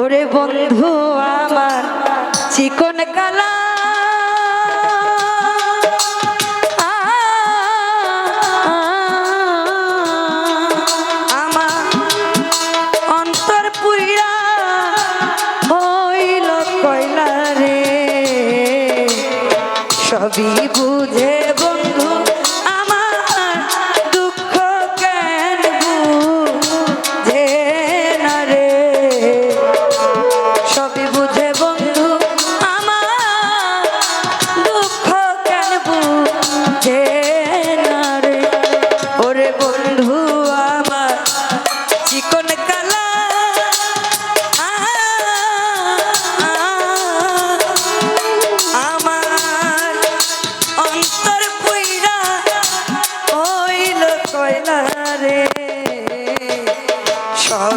ওরে বন্ধু আমার চিকন কালা। সবই বুঝে কয়লা রে? সব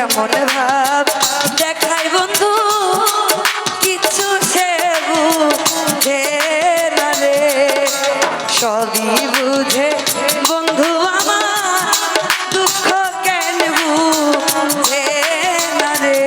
এমন ভাব দেখাই বন্ধু, কিছু সে বুঝে না রে। সবই বুঝে বন্ধু আমার, দুঃখ কেন বুঝে না রে?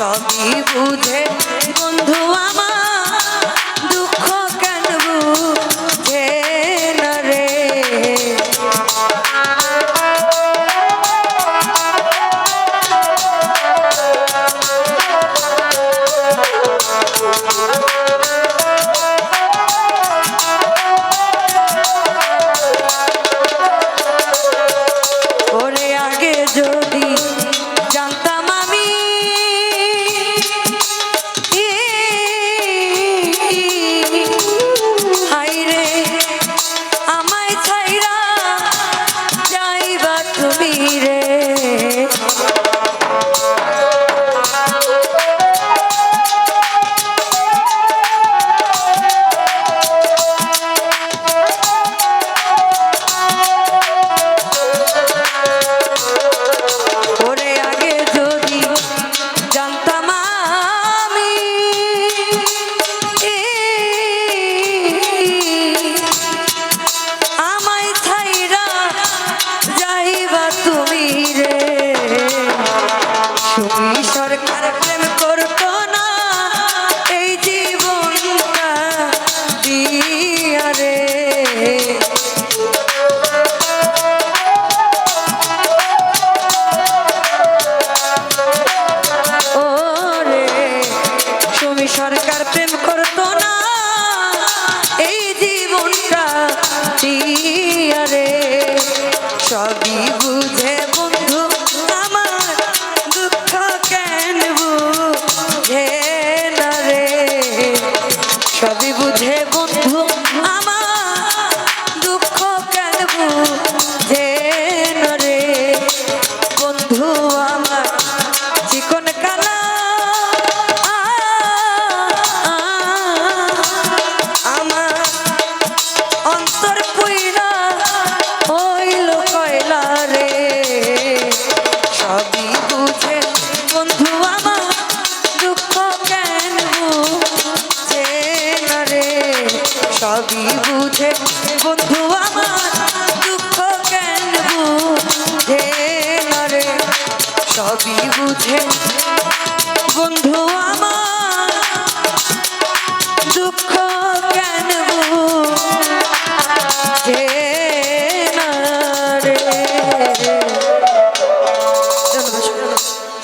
সবই বুঝে। বন্ধু অন্তর পুইরা হইল রে? সবই বুঝে বন্ধু আমার দুঃখ কেন বুঝে না রে? বুঝে বন্ধু আমার দুঃখ কেন বুঝে না রে? সবই বুঝে বন্ধু